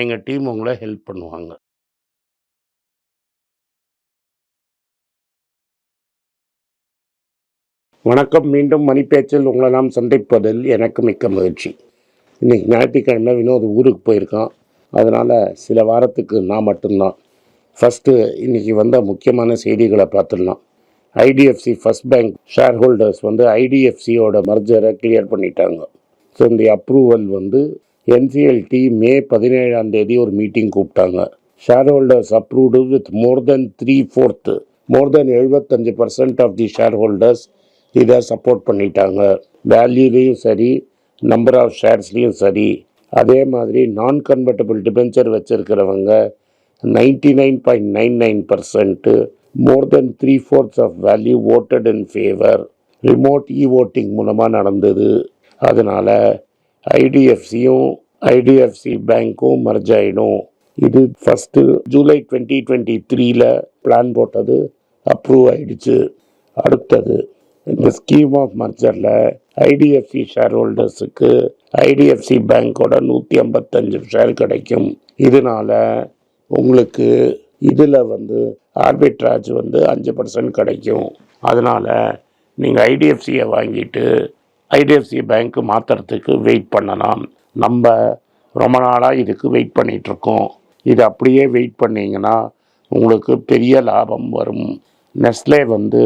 எங்கள் டீம் உங்களை ஹெல்ப் பண்ணுவாங்க. வணக்கம். மீண்டும் மணிப்பேச்சில் உங்களை நாம் சந்திப்பதில் எனக்கு மிக்க மகிழ்ச்சி. இன்னைக்கு ஞாயிற்றுக்கிழமை வினோத் ஊருக்கு போயிருக்கான். அதனால் சில வாரத்துக்கு நான் மட்டும்தான் ஃபஸ்ட்டு இன்றைக்கி இன்னைக்கு வந்த முக்கியமான செய்திகளை பார்த்துடலாம். IDFC first bank share holders வந்து ஐடிஎஃப்சியோட மர்ஜரை கிளியர் பண்ணிட்டாங்க. ஸோ இந்த அப்ரூவல் வந்து என்சிஎல்டி மே 17ஆம் தேதி ஒரு மீட்டிங் கூப்பிட்டாங்க. Shareholders approved with more than 3/4 more than 75% of the shareholders இதை சப்போர்ட் பண்ணிட்டாங்க. வேல்யூலேயும் சரி, நம்பர் ஆஃப் ஷேர்ஸ்லேயும் சரி. அதே மாதிரி நான் convertible debenture வச்சுருக்கறவங்க ninety nine point nine nine percent more than 3/4 of value voted in favour. Remote e voting மூலமாக நடந்தது. அதனால் ஐடிஎஃப்சியும், ஐடிஎஃப்சி பேங்க்கும் மர்ஜ் ஆகிடும் இது ஃபஸ்ட்டு ஜூலை 2023ல பிளான் போட்டது அப்ரூவ் ஆயிடுச்சு. அடுத்தது இந்த ஸ்கீம் ஆஃப் மர்ஜரில் ஐடிஎஃப்சி ஷேர் ஹோல்டர்ஸுக்கு ஐடிஎஃப்சி பேங்க்கோட நூற்றி ஐம்பத்தஞ்சு ஷேர் கிடைக்கும். இதனால் உங்களுக்கு இதில் வந்து ஆர்பிட்ராஜ் வந்து அஞ்சு பர்சன்ட் கிடைக்கும். அதனால் நீங்கள் ஐடிஎஃப்சியை வாங்கிட்டு ஐடிஎஃப்சி பேங்க்கு மாற்றுறதுக்கு வெயிட் பண்ணலாம். நம்ம ரொம்ப நாளாக இதுக்கு வெயிட் பண்ணிகிட்ருக்கோம் இது அப்படியே வெயிட் பண்ணிங்கன்னா உங்களுக்கு பெரிய லாபம் வரும். நெஸ்லே வந்து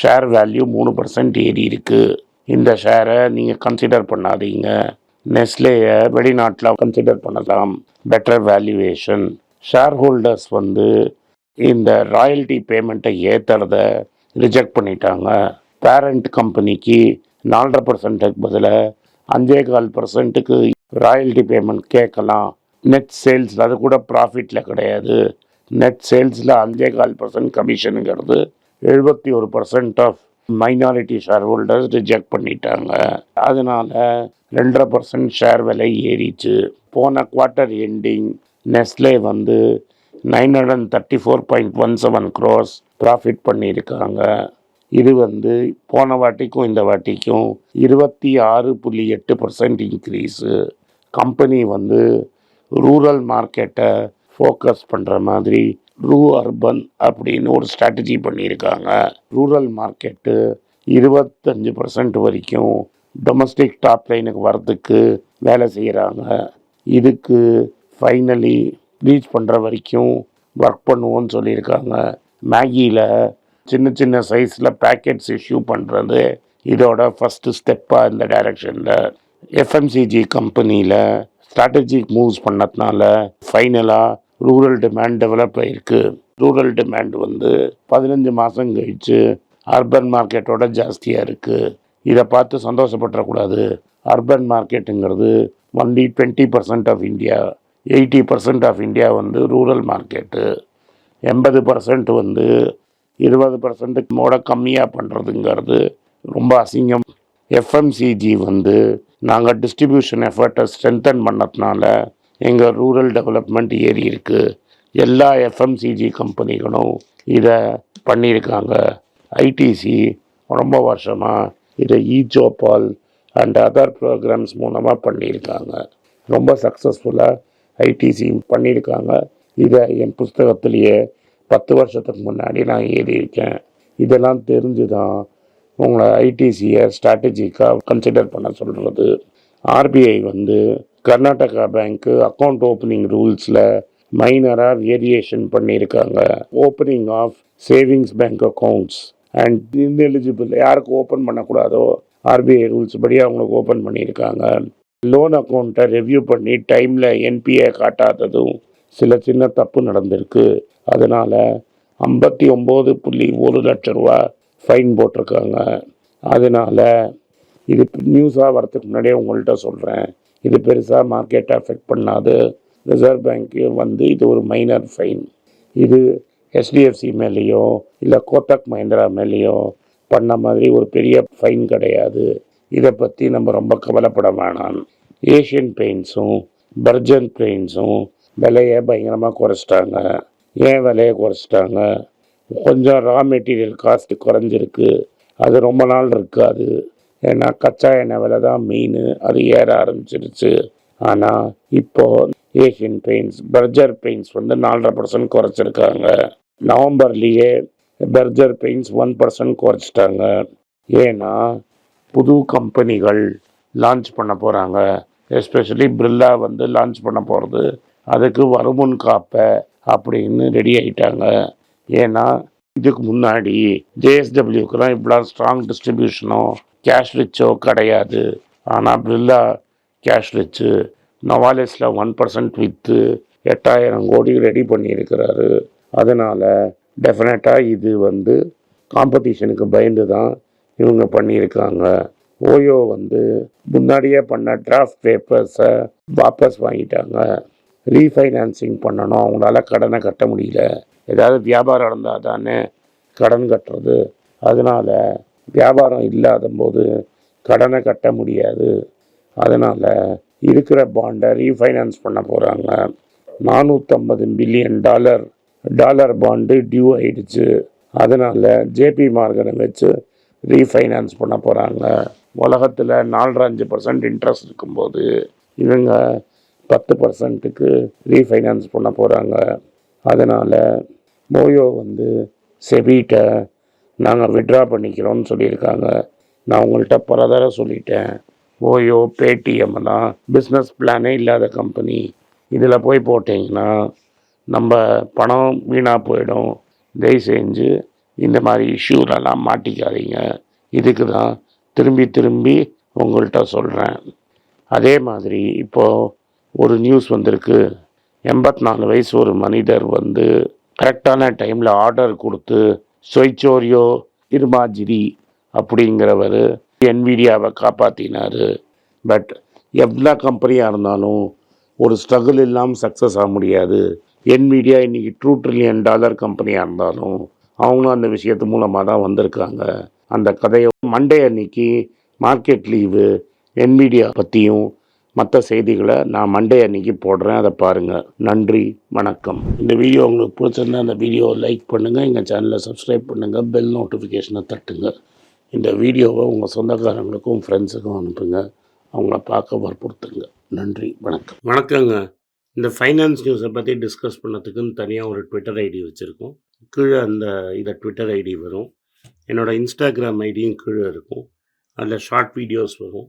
ஷேர் வேல்யூ மூணு பர்சன்ட் ஏறி இருக்குது இந்த ஷேரை நீங்கள் கன்சிடர் பண்ணாதீங்க. நெஸ்லேயை வெளிநாட்டில் கன்சிடர் பண்ணலாம். Better valuation. ஷேர் ஹோல்டர்ஸ் வந்து இந்த ராயல்டி பேமெண்ட்டை ஏற்றுறத ரிஜெக்ட் பண்ணிட்டாங்க. பேரண்ட் கம்பெனிக்கு நாலரை பர்சன்ட்டுக்கு பதிலாக அஞ்சே கால் பர்சன்ட்டுக்கு ராயல்டி பேமெண்ட் கேட்கலாம். நெட் சேல்ஸில் அது கூட ப்ராஃபிட்டில் கிடையாது. நெட் சேல்ஸில் அஞ்சே கால் பர்சன்ட் கமிஷனுங்கிறது எழுபத்தி ஒரு percent of minority shareholders reject பண்ணிட்டாங்க. அதனால் ரெண்டரை பர்சன்ட் ஷேர் விலை ஏறிச்சு. போன குவார்ட்டர் எண்டிங் நெஸ்லே வந்து nine hundred thirty four point one seven gross profit பண்ணியிருக்காங்க. இது வந்து போன வாட்டிக்கும் இந்த வாட்டிக்கும் இருபத்தி ஆறு புள்ளி எட்டு பர்சன்ட் இன்க்ரீஸு கம்பெனி வந்து ரூரல் மார்க்கெட்டை ஃபோக்கஸ் பண்ணுற மாதிரி ரூ அர்பன் அப்படின்னு ஒரு ஸ்ட்ராட்டஜி பண்ணியிருக்காங்க. ரூரல் மார்க்கெட்டு 25% வரைக்கும் டொமஸ்டிக் டாப் லைனுக்கு வர்றதுக்கு வேலை செய்கிறாங்க இதுக்கு ஃபைனலி ரீச் பண்ணுற வரைக்கும் ஒர்க் பண்ணுவோன்னு சொல்லியிருக்காங்க. மேகியில் சின்ன சின்ன சைஸில் பேக்கெட்ஸ் இஷ்யூ பண்ணுறது இதோட ஃபஸ்ட்டு ஸ்டெப்பாக இந்த டைரக்ஷனில் எஃப்எம்சிஜி கம்பெனியில் ஸ்ட்ராட்டஜிக் மூவ்ஸ் பண்ணதுனால ஃபைனலாக ரூரல் டிமாண்ட் டெவலப் ஆகிருக்கு ரூரல் டிமாண்ட் வந்து பதினஞ்சு மாதம் கழிச்சு அர்பன் மார்க்கெட்டோட ஜாஸ்தியாக இருக்குது இதை பார்த்து சந்தோஷப்பட்டுறக்கூடாது urban மார்க்கெட்டுங்கிறது only 20% of India. 80% of India வந்து ரூரல் மார்க்கெட்டு. 80% வந்து 20%க்கு மோட பண்ணுறதுங்கிறது ரொம்ப அசிங்கம். எஃப்எம்சிஜி வந்து நாங்கள் டிஸ்ட்ரிபியூஷன் எஃபர்ட்டை ஸ்ட்ரென்தன் பண்ணதுனால எங்கள் ரூரல் டெவலப்மெண்ட் ஏரி இருக்குது எல்லா எஃப்எம்சிஜி கம்பெனிகளும் இதை பண்ணியிருக்காங்க. ஐடிசி ரொம்ப வருஷமாக இதை இ-சோப்பால் அண்ட் அதர் ப்ரோக்ராம்ஸ் மூலமாக பண்ணியிருக்காங்க. ரொம்ப சக்ஸஸ்ஃபுல்லாக ஐடிசி பண்ணியிருக்காங்க. இதை என் புஸ்தகத்திலேயே 10 வருஷத்துக்கு முன்னாடி நான் எழுதியிருக்கேன். இதெல்லாம் தெரிஞ்சு தான் உங்களை ஐடிசியை ஸ்ட்ராட்டஜிக்காக கன்சிடர் பண்ண சொல்கிறது ஆர்பிஐ வந்து கர்நாடகா பேங்க்கு அக்கவுண்ட் ஓப்பனிங் ரூல்ஸில் மைனராக வேரியேஷன் பண்ணியிருக்காங்க. Opening of savings bank accounts and ineligible யாருக்கு ஓப்பன் பண்ணக்கூடாதோ ஆர்பிஐ ரூல்ஸ் படி அவங்களுக்கு ஓப்பன் பண்ணியிருக்காங்க. லோன் அக்கௌண்ட்டை ரிவ்யூ பண்ணி டைமில் என்பிஏ காட்டாததும் சில சின்ன தப்பு நடந்திருக்கு. அதனால் ஐம்பத்தி ஒம்போது புள்ளி ஒரு லட்ச ரூபா ஃபைன் போட்டிருக்காங்க. அதனால இது நியூஸாக வரதுக்கு முன்னாடியே உங்கள்கிட்ட சொல்கிறேன் இது பெருசாக மார்க்கெட்டை அஃபெக்ட் பண்ணாது. ரிசர்வ் பேங்க்கு வந்து இது ஒரு மைனர் ஃபைன் இது ஹெச்டிஎஃப்சி மேலேயோ இல்லை கோட்டக் மஹிந்திரா மேலேயோ பண்ண மாதிரி ஒரு பெரிய ஃபைன் கிடையாது இதை பற்றி நம்ம ரொம்ப கவலைப்பட வேணாம் ஏஷியன் பெயிண்ட்ஸும் பர்ஜன் பெயிண்ட்ஸும் விலையை பயங்கரமாக குறைச்சிட்டாங்க. ஏன் விலையை குறைச்சிட்டாங்க? கொஞ்சம் ரா மெட்டீரியல் காஸ்ட் குறைஞ்சிருக்கு. அது ரொம்ப நாள் இருக்காது. ஏன்னா கச்சா எண்ணெய் விலை தான் மீன் அது ஏற ஆரம்பிச்சிருச்சு. ஆனால் இப்போது ஏஷியன் பெயிண்ட்ஸ் பர்ஜர் பெயிண்ட்ஸ் வந்து நாலரை பர்சன்ட் குறைச்சிருக்காங்க. நவம்பர்லேயே பர்ஜர் பெயிண்ட்ஸ் ஒன் பர்சன்ட் குறைச்சிட்டாங்க. ஏன்னா புது கம்பெனிகள் லான்ச் பண்ண போகிறாங்க எஸ்பெஷலி பிர்லா வந்து லான்ச் பண்ண போகிறது அதுக்கு வருமுன் காப்ப அப்படின்னு ரெடி ஆகிட்டாங்க ஏன்னா இதுக்கு முன்னாடி ஜேஎஸ்டபிள்யூக்கெல்லாம் இப்படிலாம் ஸ்ட்ராங் டிஸ்ட்ரிபியூஷனோ கேஷ் ரிச்சோ கிடையாது. ஆனால் பிர்லா கேஷ் ரிச்சு நவாலிஸில் ஒன் பர்சன்ட் விற்று எட்டாயிரம் கோடி ரெடி பண்ணியிருக்கிறாரு. அதனால் டெஃபினட்டாக இது வந்து காம்படிஷனுக்கு பயந்து தான் இவங்க பண்ணியிருக்காங்க. ஓயோ வந்து முன்னாடியே பண்ண டிராஃப்ட் பேப்பர்ஸை வாபஸ் வாங்கிட்டாங்க. ரீஃபைனான்சிங் பண்ணணும். அவங்களால கடனை கட்ட முடியல. ஏதாவது வியாபாரம் இருந்தால் தானே கடன் கட்டுறது. அதனால் வியாபாரம் இல்லாத போது கடனை கட்ட முடியாது. அதனால் இருக்கிற பாண்டை ரீஃபைனான்ஸ் பண்ண போகிறாங்க நானூற்றம்பது billion dollar dollar bond due ஆயிடுச்சு. அதனால் ஜேபி மார்கனை வச்சு ரீஃபைனான்ஸ் பண்ண போகிறாங்க உலகத்தில் நாலரை அஞ்சு பர்சன்ட் இன்ட்ரெஸ்ட் இருக்கும்போது இவங்க பத்து பர்சன்ட்டுக்கு ரீஃபைனான்ஸ் பண்ண போகிறாங்க அதனால் மோயோ வந்து செபிட்ட நாங்கள் விட்ரா பண்ணிக்கிறோம்னு சொல்லியிருக்காங்க. நான் உங்கள்கிட்ட பல தடவை சொல்லிட்டேன். ஓயோ பேடிஎம் பிஸ்னஸ் பிளானே இல்லாத கம்பெனி இதில் போய் போட்டிங்கன்னா நம்ம பணம் வீணாக போயிடும். தயவு செஞ்சு இந்த மாதிரி இஷ்யூலெல்லாம் மாட்டிக்காதீங்க. இதுக்கு தான் திரும்பி திரும்பி உங்கள்கிட்ட சொல்கிறேன் அதே மாதிரி இப்போது ஒரு நியூஸ் வந்திருக்கு. எண்பத்தி நாலு வயசு ஒரு மனிதர் வந்து கரெக்டான டைமில் ஆர்டர் கொடுத்து சொய்ச்சோரியோ இருமாஜிரி அப்படிங்கிறவர் என்விடியாவை காப்பாற்றினார் பட் எவ்வளோ கம்பெனியாக இருந்தாலும் ஒரு ஸ்ட்ரகிள் இல்லாமல் சக்ஸஸ் ஆக முடியாது. என்விடியா இன்னைக்கு டூ ட்ரில்லியன் டாலர் கம்பெனியாக இருந்தாலும் அவங்களும் அந்த விஷயத்து மூலமாக தான் வந்திருக்காங்க. அந்த கதையை மண்டே அன்னைக்கு மார்க்கெட் லீவு என்விடியா பற்றியும் மற்ற செய்திகளை நான் மண்டே அன்னைக்கு போடுறேன். அதை பாருங்கள் நன்றி வணக்கம். இந்த வீடியோ உங்களுக்கு பிடிச்சிருந்தா அந்த வீடியோவை லைக் பண்ணுங்கள் எங்கள் சேனலை சப்ஸ்கிரைப் பண்ணுங்கள் பெல் நோட்டிஃபிகேஷனை தட்டுங்க. இந்த வீடியோவை உங்கள் சொந்தக்காரங்களுக்கும் ஃப்ரெண்ட்ஸுக்கும் அனுப்புங்க. அவங்கள பார்க்க வற்புறுத்துங்க. நன்றி வணக்கம். வணக்கங்க. இந்த ஃபைனான்ஸ் நியூஸை பற்றி டிஸ்கஸ் பண்ணதுக்குன்னு தனியாக ஒரு ட்விட்டர் ஐடி வச்சுருக்கோம். கீழே அந்த இதை ட்விட்டர் ஐடி வரும். என்னோட இன்ஸ்டாகிராம் ஐடியும் கீழே இருக்கும். அதில் ஷார்ட் வீடியோஸ் வரும்.